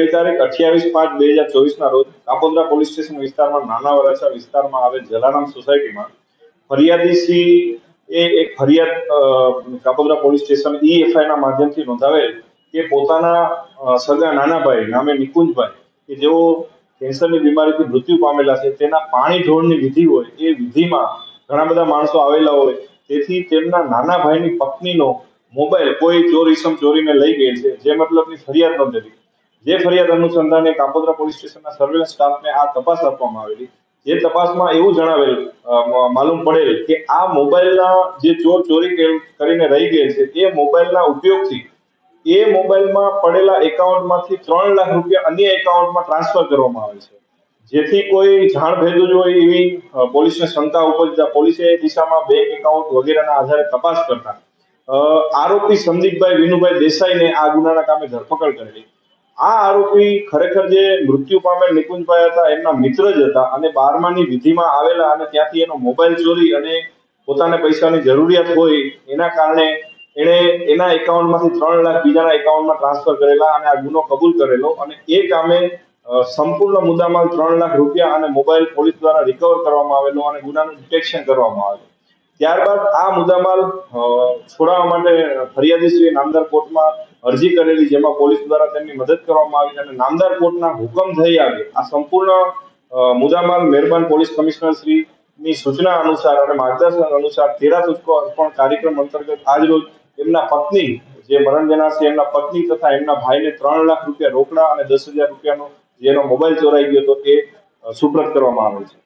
ગઈ તારીખ અઠ્યાવીસ પાંચ બે હજાર ચોવીસના રોજ કાપોદ્રા પોલીસ સ્ટેશન વિસ્તારમાં નાના વરાછા વિસ્તારમાં આવેલ જલારામ સોસાયટીમાં ફરિયાદી સી એ એક ફરિયાદ કાપોદ્રા પોલીસ સ્ટેશન ઈએફઆઈ ના માધ્યમથી નોંધાવેલ કે પોતાના સગા નાના ભાઈ નામે નિકુંજભાઈ, કે જેઓ કેન્સરની બીમારીથી મૃત્યુ પામેલા છે, તેના પાણી ઢોળની વિધિ હોય, એ વિધિમાં ઘણા બધા માણસો આવેલા હોય, તેથી તેમના નાના ભાઈની પત્નીનો મોબાઈલ કોઈ ચોરીસમ ચોરીને લઈ ગયેલ છે, જે મતલબની ફરિયાદ નોંધેલી. જે ફરિયાદ અનુસંધાને કાપોદ્રા પોલીસ સ્ટેશનના સર્વેલન્સ સ્ટાફને આ તપાસ આપવામાં આવેલી. જે તપાસમાં એવું જણાવેલ માલુમ પડેલ કે આ મોબાઈલના જે ચોર ચોરી કરીને રહી ગયેલ છે, એ મોબાઈલના ઉપયોગથી, એ મોબાઈલમાં પડેલા એકાઉન્ટમાંથી ત્રણ લાખ રૂપિયા અન્ય એકાઉન્ટમાં ટ્રાન્સફર કરવામાં આવે છે. જેથી કોઈ જાણ ભેદુ જ હોય એવી પોલીસને શંકા ઉપજતા પોલીસે એ દિશામાં બેંક એકાઉન્ટ વગેરેના આધારે તપાસ કરતા આરોપી સંદીપભાઈ વિનુભાઈ દેસાઈને આ ગુનાના કામે ધરપકડ કરેલી. આ આરોપી ખરેખર જે મૃત્યુ પામેલ નિકુંજભાઈ હતા, એમના મિત્ર જ હતા અને બારમાની વિધિમાં આવેલા અને ત્યાંથી એનો મોબાઈલ ચોરી અને પોતાને પૈસાની જરૂરિયાત હોય એના કારણે એણે એના એકાઉન્ટમાંથી ત્રણ લાખ બીજાના એકાઉન્ટમાં ટ્રાન્સફર કરેલા અને આ ગુનો કબૂલ કરેલો અને એ કામે સંપૂર્ણ મુદ્દામાલ ત્રણ લાખ રૂપિયા અને મોબાઈલ પોલીસ દ્વારા રિકવર કરવામાં આવેલો અને ગુનાનું ડિટેક્શન કરવામાં આવેલું. ત્યારબાદ આ મુદ્દામાલ છોડાવવા માટે ફરિયાદીશ્રીએ નામદાર કોર્ટમાં અરજી કરેલી જેમાં પોલીસ દ્વારા તેમની મદદ કરવામાં આવી અને નામદાર કોર્ટના હુકમ થઈ આવ્યો. આ સંપૂર્ણ મુદ્દામાલ મહેરબાન પોલીસ કમિશનર શ્રીની સૂચના અનુસાર અને માર્ગદર્શન અનુસાર તેરા સૂચકો અર્પણ કાર્યક્રમ અંતર્ગત આજરોજ એમના પત્ની જે મરણ જનાર છે એમના પત્ની તથા એમના ભાઈને ત્રણ લાખ રૂપિયા રોકડા અને દસ હજાર રૂપિયાનો જેનો મોબાઈલ ચોરાઈ ગયો એ અ, સુપ્રત કરવામાં આવે છે.